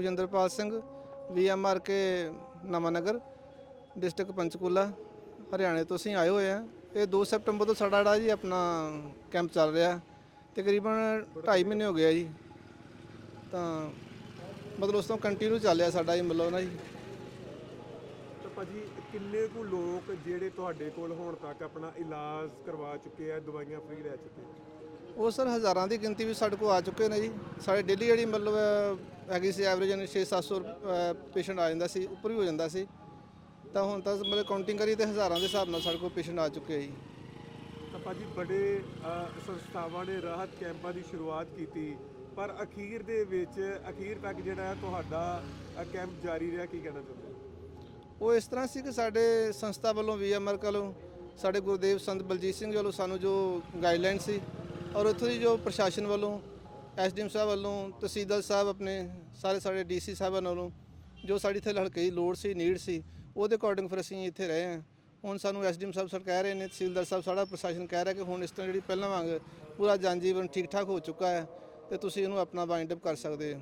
ਸੁਖਜਿੰਦਰਪਾਲ ਸਿੰਘ ਵੀਐਮਆਰ ਕੇ ਨਵਾਂਨਗਰ ਡਿਸਟ੍ਰਿਕਟ ਪੰਚਕੂਲਾ ਹਰਿਆਣੇ ਤੋਂ ਅਸੀਂ ਆਏ ਹੋਏ ਆ ਇਹ 2 ਸੈਪਟੰਬਰ ਤੋਂ ਸਾਡਾ ਜਿਹੜਾ ਜੀ ਆਪਣਾ ਕੈਂਪ ਚੱਲ ਰਿਹਾ। ਤਕਰੀਬਨ 2.5 ਮਹੀਨੇ ਹੋ ਗਏ ਆ ਜੀ। ਤਾਂ ਮਤਲਬ ਉਸ ਤੋਂ ਕੰਟੀਨਿਊ ਚੱਲਿਆ ਸਾਡਾ ਜੀ ਮਤਲਬ ਨਾ ਜੀ। ਤਾਂ ਭਾਜੀ ਕਿੰਨੇ ਕੁ ਲੋਕ ਜਿਹੜੇ ਤੁਹਾਡੇ ਕੋਲ ਹੁਣ ਤੱਕ ਆਪਣਾ ਇਲਾਜ ਕਰਵਾ ਚੁੱਕੇ ਆ ਦਵਾਈਆਂ ਫ੍ਰੀ ਲੈ ਚੁੱਕੇ? ਉਹ ਸਰ ਹਜ਼ਾਰਾਂ ਦੀ ਗਿਣਤੀ ਵਿੱਚ ਸਾਡੇ ਕੋਲ ਆ ਚੁੱਕੇ ਨੇ ਜੀ। ਸਾਡੇ ਡੇਲੀ ਜਿਹੜੀ ਮਤਲਬ ਹੈਗੀ ਸੀ ਐਵਰੇਜ 6-700 ਪੇਸ਼ੈਂਟ ਆ ਜਾਂਦਾ ਸੀ ਉੱਪਰ ਵੀ ਹੋ ਜਾਂਦਾ ਸੀ। ਤਾਂ ਹੁਣ ਤਾਂ ਮਤਲਬ ਕਾਊਂਟਿੰਗ ਕਰੀ ਤੇ ਹਜ਼ਾਰਾਂ ਦੇ ਹਿਸਾਬ ਨਾਲ ਸਾਡੇ ਕੋਲ ਪੇਸ਼ੈਂਟ ਆ ਚੁੱਕੇ ਆ ਜੀ। ਤਾਂ ਭਾਜੀ ਬੜੇ ਸੰਸਥਾਵਾਂ ਨੇ ਰਾਹਤ ਕੈਂਪਾਂ ਦੀ ਸ਼ੁਰੂਆਤ ਕੀਤੀ ਪਰ ਅਖੀਰ ਦੇ ਵਿੱਚ ਅਖੀਰ ਤੱਕ ਜਿਹੜਾ ਹੈ ਤੁਹਾਡਾ ਕੈਂਪ ਜਾਰੀ ਰਿਹਾ ਕੀ ਕਹਿਣਾ ਚਾਹੁੰਦੇ ਹੋ? ਉਹ ਇਸ ਤਰ੍ਹਾਂ ਸੀ ਕਿ ਸਾਡੇ ਸੰਸਥਾ ਵੱਲੋਂ ਵੀਐਮਆਰ ਵੱਲੋਂ ਸਾਡੇ ਗੁਰਦੇਵ ਸੰਤ ਬਲਜੀਤ ਸਿੰਘ ਵੱਲੋਂ ਸਾਨੂੰ ਜੋ ਗਾਈਡਲਾਈਨ ਸੀ ਔਰ ਉੱਥੋਂ ਦੀ ਜੋ ਪ੍ਰਸ਼ਾਸਨ ਵੱਲੋਂ ਐਸਡੀਐਮ ਸਾਹਿਬ ਵੱਲੋਂ ਤਹਿਸੀਲਦਾਰ ਸਾਹਿਬ ਆਪਣੇ ਸਾਰੇ ਸਾਡੇ ਡੀਸੀ ਸਾਹਿਬਾਨ ਵੱਲੋਂ ਜੋ ਸਾਡੀ ਇੱਥੇ ਹਲਕੇ ਦੀ ਲੋੜ ਸੀ ਨੀਡ ਸੀ ਉਹਦੇ ਅਕੋਰਡਿੰਗ ਫਿਰ ਅਸੀਂ ਇੱਥੇ ਰਹੇ ਹਾਂ। ਹੁਣ ਸਾਨੂੰ ਐਸਡੀਐਮ ਸਾਹਿਬ ਸਰ ਕਹਿ ਰਹੇ ਨੇ ਤਹਿਸੀਲਦਾਰ ਸਾਹਿਬ ਸਾਡਾ ਪ੍ਰਸ਼ਾਸਨ ਕਹਿ ਰਿਹਾ ਕਿ ਹੁਣ ਇਸ ਤਰ੍ਹਾਂ ਜਿਹੜੀ ਪਹਿਲਾਂ ਵਾਂਗ ਪੂਰਾ ਜਨਜੀਵਨ ਠੀਕ ਠਾਕ ਹੋ ਚੁੱਕਾ ਹੈ ਤੇ ਤੁਸੀਂ ਇਹਨੂੰ ਆਪਣਾ ਵਾਈਂਡ ਅਪ ਕਰ ਸਕਦੇ ਹੋ।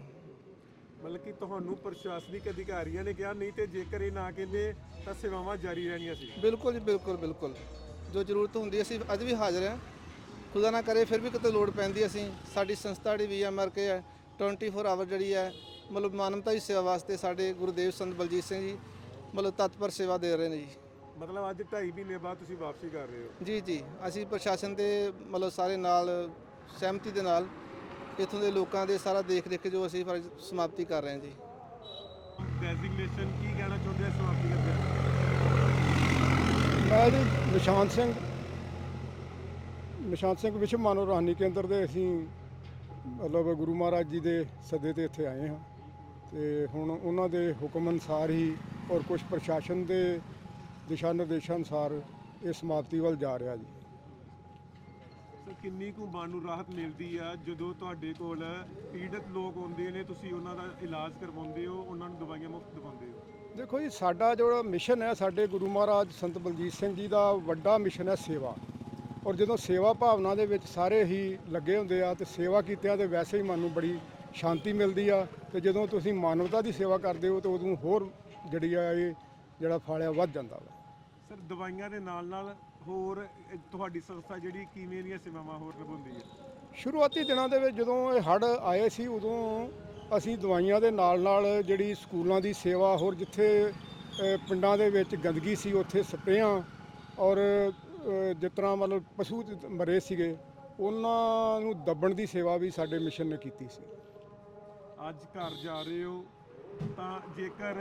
ਮਤਲਬ ਕਿ ਤੁਹਾਨੂੰ ਪ੍ਰਸ਼ਾਸਨਿਕ ਅਧਿਕਾਰੀਆਂ ਨੇ ਕਿਹਾ ਨਹੀਂ ਤੇ ਜੇਕਰ ਇਹ ਨਾ ਕਹਿੰਦੇ ਤਾਂ ਸੇਵਾਵਾਂ ਜਾਰੀ ਰਹਿਣੀਆਂ ਸੀ। ਬਿਲਕੁਲ ਜੀ ਬਿਲਕੁਲ ਬਿਲਕੁਲ। ਜੋ ਜ਼ਰੂਰਤ ਹੁੰਦੀ ਅਸੀਂ ਅੱਜ ਵੀ ਹਾਜ਼ਰ ਹਾਂ। ਖੁਦਾ ਨਾ ਕਰੇ ਫਿਰ ਵੀ ਕਿਤੇ ਲੋੜ ਪੈਂਦੀ ਅਸੀਂ। ਸਾਡੀ ਸੰਸਥਾ ਜਿਹੜੀ ਵੀਐਮਆਰ ਕੇ ਹੈ 24 ਆਵਰ ਜਿਹੜੀ ਹੈ ਮਤਲਬ ਮਾਨਵਤਾ ਦੀ ਸੇਵਾ ਵਾਸਤੇ ਸਾਡੇ ਗੁਰਦੇਵ ਸੰਤ ਬਲਜੀਤ ਸਿੰਘ ਜੀ ਮਤਲਬ ਤਤਪਰ ਸੇਵਾ ਦੇ ਰਹੇ ਨੇ ਜੀ। ਮਤਲਬ ਅੱਜ 2.5 ਮਹੀਨੇ ਬਾਅਦ ਤੁਸੀਂ ਵਾਪਸੀ ਕਰ ਰਹੇ ਹੋ? ਜੀ ਜੀ। ਅਸੀਂ ਪ੍ਰਸ਼ਾਸਨ ਦੇ ਮਤਲਬ ਸਾਰੇ ਨਾਲ ਸਹਿਮਤੀ ਦੇ ਨਾਲ ਇਥੋਂ ਦੇ ਲੋਕਾਂ ਦੇ ਸਾਰਾ ਦੇਖ ਦੇਖ ਕੇ ਜੋ ਅਸੀਂ ਫਰਜ਼ ਸਮਾਪਤੀ ਕਰ ਰਹੇ ਹਾਂ ਜੀ। ਡੈਜ਼ਿਗਨੇਸ਼ਨ ਕੀ ਕਹਿਣਾ ਚਾਹੁੰਦੇ ਆ ਸਮਾਪਤੀ ਕਰਦੇ ਮੈਂ ਜੀ ਨਿਸ਼ਾਨ ਸਿੰਘ। ਨਿਸ਼ਾਨ ਸਿੰਘ ਵਿਸ਼ਵ ਮਾਨਵ ਰੂਹਾਨੀ ਕੇਂਦਰ ਦੇ ਅਸੀਂ ਮਤਲਬ ਗੁਰੂ ਮਹਾਰਾਜ ਜੀ ਦੇ ਸੱਦੇ ਤੇ ਇੱਥੇ ਆਏ ਹਾਂ। ਤੇ ਹੁਣ ਉਹਨਾਂ ਦੇ ਹੁਕਮ ਅਨੁਸਾਰ ਹੀ ਔਰ ਕੁਝ ਪ੍ਰਸ਼ਾਸਨ ਦੇ ਦਿਸ਼ਾ ਨਿਰਦੇਸ਼ਾਂ ਅਨੁਸਾਰ ਇਹ ਸਮਾਪਤੀ ਵੱਲ ਜਾ ਰਿਹਾ ਜੀ। ਸੋ ਕਿੰਨੀ ਕੁ ਮਨ ਨੂੰ ਰਾਹਤ ਮਿਲਦੀ ਆ? ਜਦੋਂ ਤੁਹਾਡੇ ਕੋਲ ਪੀੜਤ ਲੋਕ ਆਉਂਦੇ ਨੇ ਤੁਸੀਂ ਉਹਨਾਂ ਦਾ ਇਲਾਜ ਕਰਵਾਉਂਦੇ ਹੋ ਉਹਨਾਂ ਨੂੰ ਦਵਾਈਆਂ ਮੁਫਤ ਦਿਵਾਉਂਦੇ ਹੋ? ਦੇਖੋ ਜੀ ਸਾਡਾ ਜਿਹੜਾ ਮਿਸ਼ਨ ਹੈ ਸਾਡੇ ਗੁਰੂ ਮਹਾਰਾਜ ਸੰਤ ਬਲਜੀਤ ਸਿੰਘ ਜੀ ਦਾ ਵੱਡਾ ਮਿਸ਼ਨ ਹੈ ਸੇਵਾ। ਔਰ ਜਦੋਂ ਸੇਵਾ ਭਾਵਨਾ ਦੇ ਵਿੱਚ ਸਾਰੇ ਹੀ ਲੱਗੇ ਹੁੰਦੇ ਆ ਤੇ ਸੇਵਾ ਕੀਤਿਆਂ ਤੇ ਵੈਸੇ ਹੀ ਮਨ ਨੂੰ ਬੜੀ ਸ਼ਾਂਤੀ ਮਿਲਦੀ ਆ ਤੇ ਜਦੋਂ ਤੁਸੀਂ ਮਾਨਵਤਾ ਦੀ ਸੇਵਾ ਕਰਦੇ ਹੋ ਤੇ ਉਦੋਂ ਹੋਰ ਜਿਹੜੀ ਆ ਇਹ ਜਿਹੜਾ ਫਾਲਿਆ ਵੱਧ ਜਾਂਦਾ ਵਾ। ਸਰ ਦਵਾਈਆਂ ਦੇ ਨਾਲ ਨਾਲ ਹੋਰ ਤੁਹਾਡੀ ਸੰਸਥਾ ਜਿਹੜੀ ਕਿਵੇਂ ਦੀਆਂ ਸੇਵਾਵਾਂ ਹੋਰ ਨਿਭਾਉਂਦੀ ਹੈ? ਸ਼ੁਰੂਆਤੀ ਦਿਨਾਂ ਦੇ ਵਿੱਚ ਜਦੋਂ ਇਹ ਹੜ੍ਹ ਆਏ ਸੀ ਉਦੋਂ ਅਸੀਂ ਦਵਾਈਆਂ ਦੇ ਨਾਲ ਨਾਲ ਜਿਹੜੀ ਸਕੂਲਾਂ ਦੀ ਸੇਵਾ ਹੋਰ ਜਿੱਥੇ ਅ, ਪਿੰਡਾਂ ਦੇ ਵਿੱਚ ਗੰਦਗੀ ਸੀ ਉੱਥੇ ਸਪਰੇਆਂ ਔਰ ਜਿਸ ਤਰ੍ਹਾਂ ਮਤਲਬ ਪਸ਼ੂ ਮਰੇ ਸੀਗੇ ਉਹਨਾਂ ਨੂੰ ਦੱਬਣ ਦੀ ਸੇਵਾ ਵੀ ਸਾਡੇ ਮਿਸ਼ਨ ਨੇ ਕੀਤੀ ਸੀ। ਅੱਜ ਘਰ ਜਾ ਰਹੇ ਹੋ ਤਾਂ ਜੇਕਰ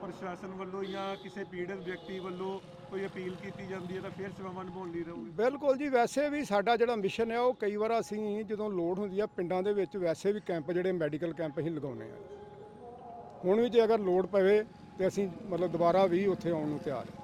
ਪ੍ਰਸ਼ਾਸਨ ਵੱਲੋਂ ਜਾਂ ਕਿਸੇ ਪੀੜਤ ਵਿਅਕਤੀ ਵੱਲੋਂ ਕੋਈ ਅਪੀਲ ਕੀਤੀ ਜਾਂਦੀ ਹੈ ਤਾਂ ਫਿਰ ਸੇਵਾਵਾਂ ਨਿਭਾਉਣ ਲਈ ਰਹੋਗੇ? ਬਿਲਕੁਲ ਜੀ ਵੈਸੇ ਵੀ ਸਾਡਾ ਜਿਹੜਾ ਮਿਸ਼ਨ ਹੈ ਉਹ ਕਈ ਵਾਰ ਅਸੀਂ ਜਦੋਂ ਲੋੜ ਹੁੰਦੀ ਆ ਪਿੰਡਾਂ ਦੇ ਵਿੱਚ ਵੈਸੇ ਵੀ ਕੈਂਪ ਜਿਹੜੇ ਮੈਡੀਕਲ ਕੈਂਪ ਅਸੀਂ ਲਗਾਉਂਦੇ ਆ ਹੁਣ ਵੀ ਜੇ ਅਗਰ ਲੋੜ ਪਵੇ ਤੇ ਅਸੀਂ ਮਤਲਬ ਦੁਬਾਰਾ ਵੀ ਉੱਥੇ ਆਉਣ ਨੂੰ ਤਿਆਰ ਹਾਂ।